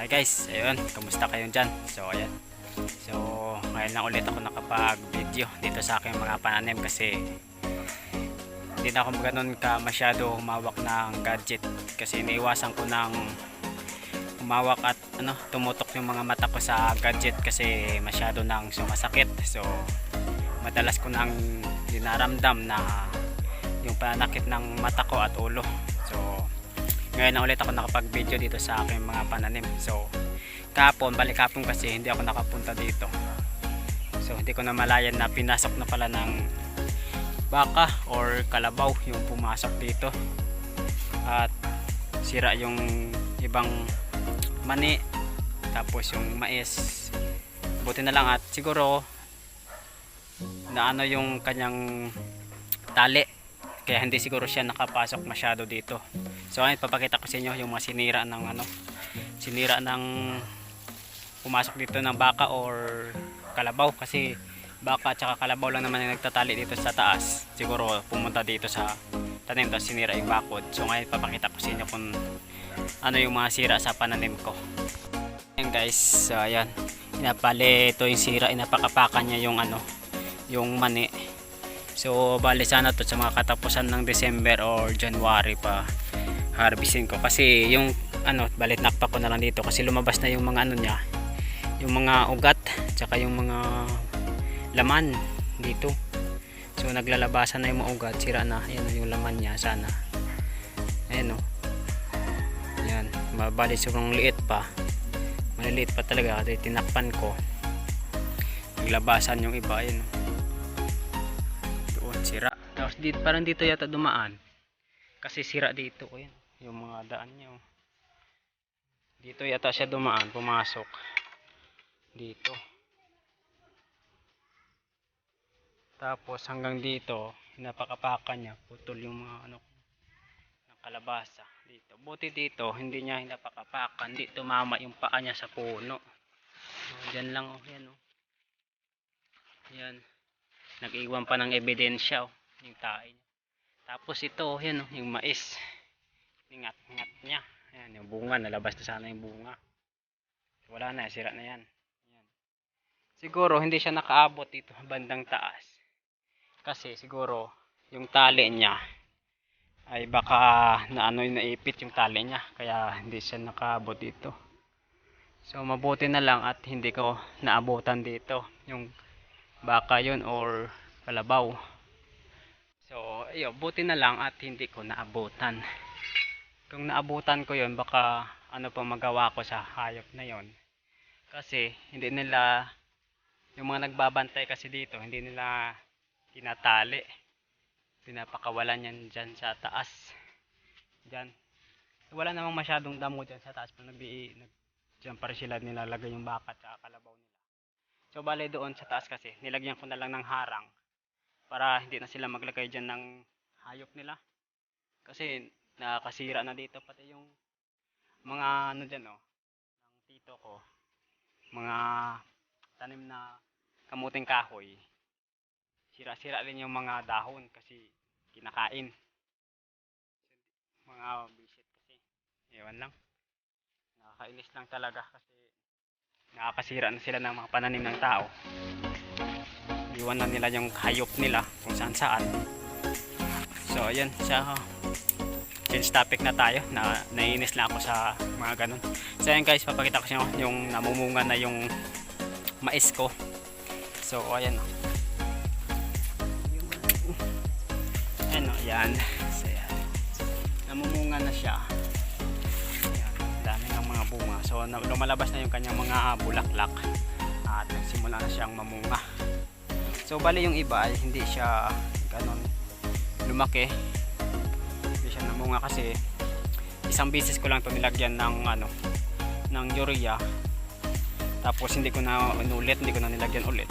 Hi guys, ayun, kamusta kayo dyan? So ayan, so ngayon lang ulit ako nakapag-video dito sa aking mga pananim kasi hindi na ako ganun ka masyado humawak ng gadget kasi iniiwasan ko ng humawak at ano, tumutok yung mga mata ko sa gadget kasi masyado nang sumasakit. So madalas ko nang dinaramdam na yung pananakit ng mata ko at ulo. Ngayon na ulit ako nakapag-video dito sa aking mga pananim. So, kahapon, balik kahapon kasi hindi ako nakapunta dito. So, hindi ko na malayan na pinasok na pala ng baka or kalabaw yung pumasok dito. At sira yung ibang mani. Tapos yung mais. Buti na lang at siguro na ano yung kanyang tali kaya hindi siguro siya nakapasok masyado dito. So ayun papakita ko sa inyo yung mga sinira ng ano sinira ng pumasok dito ng baka or kalabaw. Kasi baka at saka kalabaw lang naman yung nagtatali dito sa taas. Siguro pumunta dito sa tanim tapos sinira yung bakod. So ngayon papakita ko sa inyo kung ano yung mga sira sa pananim ko. Ayan guys. So ayan. Inapali ito yung sira. Inapakapakan niya yung ano yung mani So, bali sana to sa mga katapusan ng December or January pa harvesting ko. Kasi yung ano, balit nakpa ko na lang dito kasi lumabas na yung mga ano niya, yung mga ugat, tsaka yung mga laman dito. So, naglalabasan na yung mga ugat, sira na. Ayan yung laman niya sana. Ayan o. Ayan, mabali sobrang liit pa. Maliliit pa talaga kasi tinakpan ko. Naglabasan yung iba, ayan o doon sira. Tapos dito parang dito yata dumaan. Kasi sira dito ko yan yung mga daan niya dito yata siya dumaan pumasok. Dito. Tapos hanggang dito hinapakapakan niya putol yung mga ano ng kalabasa. Dito. Buti dito hindi niya hinapakapakan. Di tumama yung paa niya sa puno. Oh, dyan lang oh yan oh. Yan nag-iwan pa ng ebidensya oh, yung tae niya. Tapos ito, yan oh, yung mais. Ingat-ingat niya. Ayan, yung bunga, nalabas na sana yung bunga. Wala na, sira na yan. Ayan. Siguro, hindi siya nakaabot dito, bandang taas. Kasi siguro, yung tali niya, ay baka na ano yung naipit yung tali niya. Kaya hindi siya nakaabot dito. So, mabuti na lang at hindi ko naabutan dito. Yung baka yun or kalabaw. So ayun buti na lang at hindi ko naabutan. Kung naabutan ko yun baka ano pa magawa ko sa hayop na yon kasi hindi nila yung mga nagbabantay kasi dito hindi nila tinatali. Pinapakawalan yan dyan sa taas. Dyan. Wala namang masyadong damo dyan sa taas. Pag nag, nag dyan pa rin sila nilalagay yung baka at kalabaw nila So bale doon sa taas kasi nilagyan ko na lang ng harang para hindi na sila maglagay diyan ng hayop nila. Kasi nakakasira na dito pati yung mga ano diyan oh ng tito ko. Mga tanim na kamuting kahoy. Sira-sira din yung mga dahon kasi kinakain. Mga bisit kasi. Ewan lang. Nakakainis lang talaga kasi nakakasira na sila ng mga pananim ng tao. Iwan na nila yung hayop nila kung saan saan. So ayan sa change topic na tayo. Na naiinis lang ako sa mga ganun. So ayan guys. Papakita ko sa inyo yung namumunga na yung mais ko. So ayan o ayan. O yan so ayan. Namumunga na siya Ayan, dami ng mga bunga. So lumalabas na yung kanyang mga bulaklak at nagsimula na siyang mamunga. So bali yung iba ay hindi siya ganon lumaki. Hindi siya namunga kasi isang beses ko lang to nilagyan ng ano ng urea. Tapos hindi ko na inulit, hindi ko na nilagyan ulit.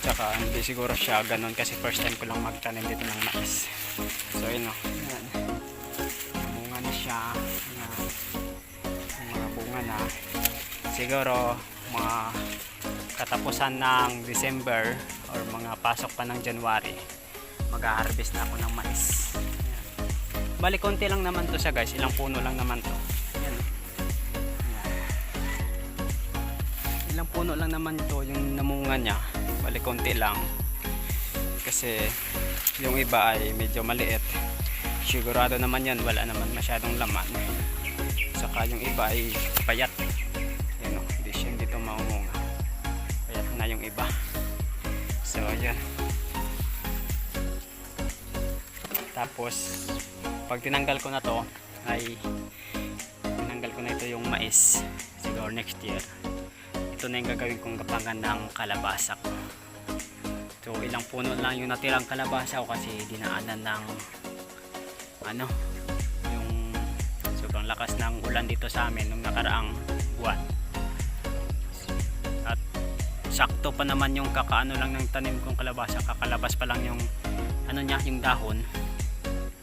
Tsaka hindi siguro siya ganon kasi first time ko lang magtanim dito ng mais. So yun o. siguro mga katapusan ng December or mga pasok pa ng January mag-harvest na ako ng mais. Bali konti lang naman to siya guys. Ilang puno lang naman to. Ayan. Ilang puno lang naman ito yung namunga niya. Bali konti lang. Kasi yung iba ay medyo maliit. Sigurado naman yan wala naman masyadong laman. Saka yung iba ay payat yung iba. So yun. Tapos pag tinanggal ko na to ay tinanggal ko na ito yung mais. Siguro next year. Ito na yung gagawin kong gapangan ng kalabasa ko. So ilang puno lang yung natirang kalabasa ko kasi dinaanan ng ano yung sobrang lakas ng ulan dito sa amin nung nakaraang buwan sakto pa naman yung kakaano lang ng tanim kong kalabasa. Kakalabas pa lang yung ano niya yung dahon.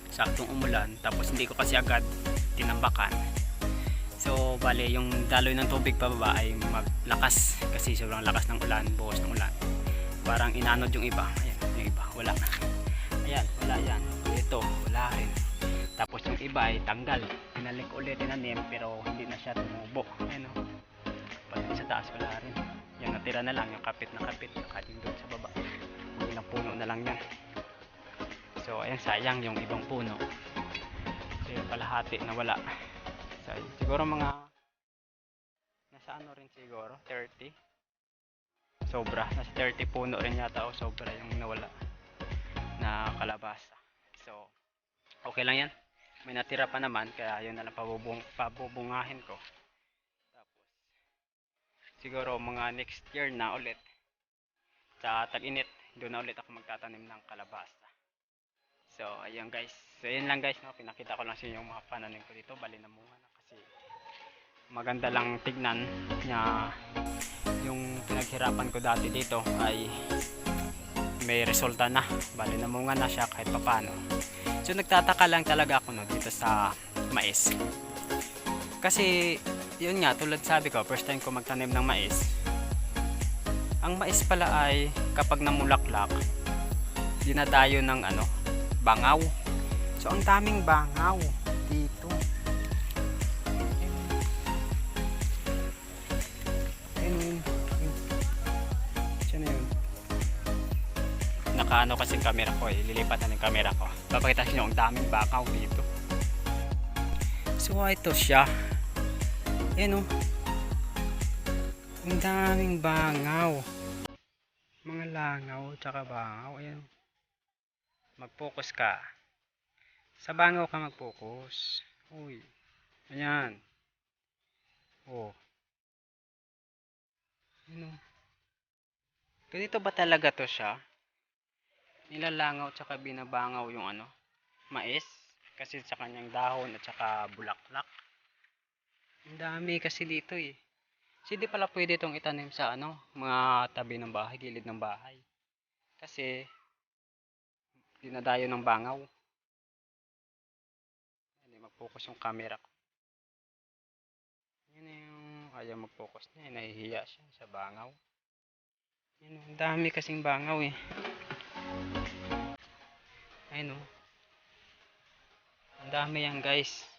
Saktong umulan tapos hindi ko kasi agad tinambakan. So bale yung daloy ng tubig pababa ay maglakas kasi sobrang lakas ng ulan buhos ng ulan. Parang inanod yung iba. Ayan yung iba wala. Ayan wala yan. Ito wala rin. Tapos yung iba ay tanggal. Pinalik ulit tinanim pero hindi na siya tumubo. Ayan o pati sa taas wala rin natira na lang yung kapit na kapit saka yung doon sa baba ilang puno na lang yan So, ayan, sayang yung ibang puno. So, yung kalahati na wala. So, siguro mga nasa ano rin siguro, 30. Sobra. Nasa 30 puno rin yata o sobra yung nawala na kalabasa. So, okay lang yan. May natira pa naman, kaya yun na lang pabubung, pabubungahin ko. Siguro mga next year na ulit. Sa tag-init, doon na ulit ako magtatanim ng kalabasa. So, ayun guys. So, ayun lang guys, no? Pinakita ko lang sa inyo yung mga pananim ko dito. Bali na muna na kasi maganda lang tignan na yung pinaghirapan ko dati dito ay may resulta na. Bali na munga na siya kahit papano. So, nagtataka lang talaga ako no, dito sa mais. Kasi, yun nga, tulad sabi ko, first time ko magtanim ng mais. Ang mais pala ay kapag namulaklak, dinadayo ng ano, bangaw. So, ang daming bangaw dito. Siya na yun. Nakaano kasi camera ko eh. Lilipatan yung camera ko. Papakita sa inyo ang daming bangaw dito. So, ito siya. Ayan o. Ang daming bangaw. Mga langaw, tsaka bangaw. Ayan mag-focus ka. Sa bangaw ka mag-focus. Uy. Ayan. Oh. Ano? Ganito ba talaga to siya? Nilalangaw tsaka binabangaw yung ano? Mais. Kasi sa kanyang dahon at saka bulaklak. Ang dami kasi dito eh. Kasi di pala pwede itong itanim sa ano, mga tabi ng bahay, gilid ng bahay. Kasi dinadayo ng bangaw. Hindi mag-focus yung camera ko. Yan na yung ayaw mag-focus niya. Nahihiya siya sa bangaw. Yan, ang dami kasing bangaw eh. Ayun oh. Ang dami yan guys.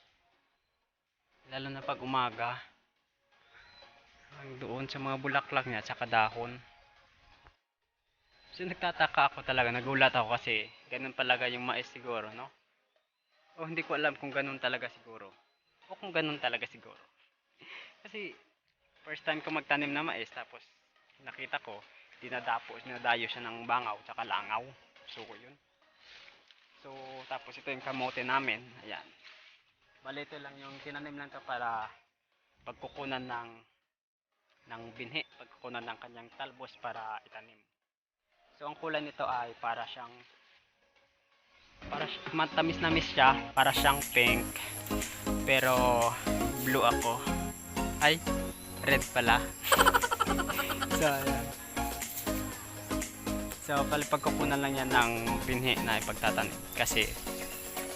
Lalo na pag umaga. Ang doon sa mga bulaklak niya at saka dahon. So nagtataka ako talaga, nagulat ako kasi ganun talaga yung mais siguro, no? O hindi ko alam kung ganun talaga siguro. O kung ganun talaga siguro. kasi first time ko magtanim na mais tapos nakita ko dinadapo, dinadayo siya ng bangaw tsaka langaw. So yun. So tapos ito yung kamote namin. Ayan. Bali ito lang yung tinanim lang to para pagkukunan ng ng binhi, pagkukunan ng kanyang talbos para itanim. So ang kulay nito ay para siyang para matamis na miss siya, para siyang pink. Pero blue ako. Ay, red pala. so ayan. So pala pagkukunan lang yan ng binhi na ipagtatanim kasi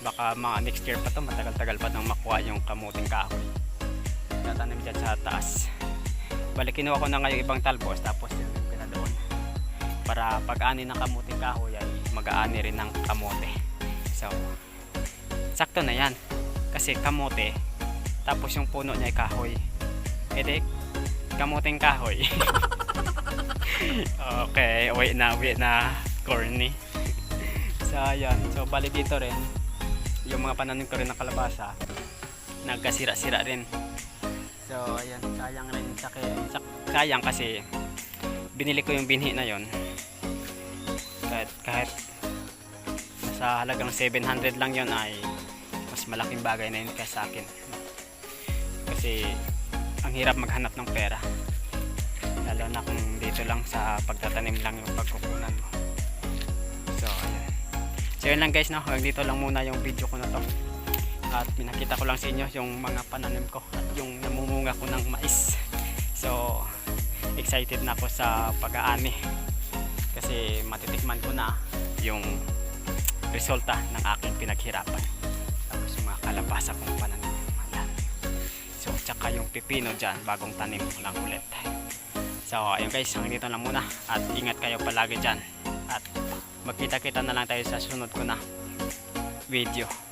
baka mga next year pa to matagal-tagal pa nang makuha yung kamuting kahoy. Tatanim dyan sa taas. Balik kinuha ko na ngayon ibang talbos tapos ko na doon para pag-ani ng kamuting kahoy ay mag-aani rin ng kamote. So, sakto na yan. Kasi kamote, tapos yung puno niya ay kahoy. E di, kamuting kahoy. okay, uwi na, uwi na. Corny. so, ayan. So, bali dito rin. Yung mga pananim ko rin ng kalabasa. Nagkasira-sira rin. So, ayan. Sayang rin. Saki- sak- Sayang kasi binili ko yung binhi na yon kahit kahit nasa halagang 700 lang yon ay mas malaking bagay na yun kaysa sa akin kasi ang hirap maghanap ng pera lalo na kung dito lang sa pagtatanim lang yung pagkukunan mo so yun lang guys no? Dito lang muna yung video ko na to. At pinakita ko lang sa inyo yung mga pananim ko at yung namumunga ko ng mais. So excited na ako sa pag-aani. Kasi matitikman ko na yung resulta ng aking pinaghirapan. Tapos yung mga kalabasa kong pananim. Ayan. so tsaka yung pipino dyan bagong tanim ko lang ulit. So ayun guys hanggang dito lang muna. At ingat kayo palagi dyan. At magkita kita na lang tayo sa sunod ko na video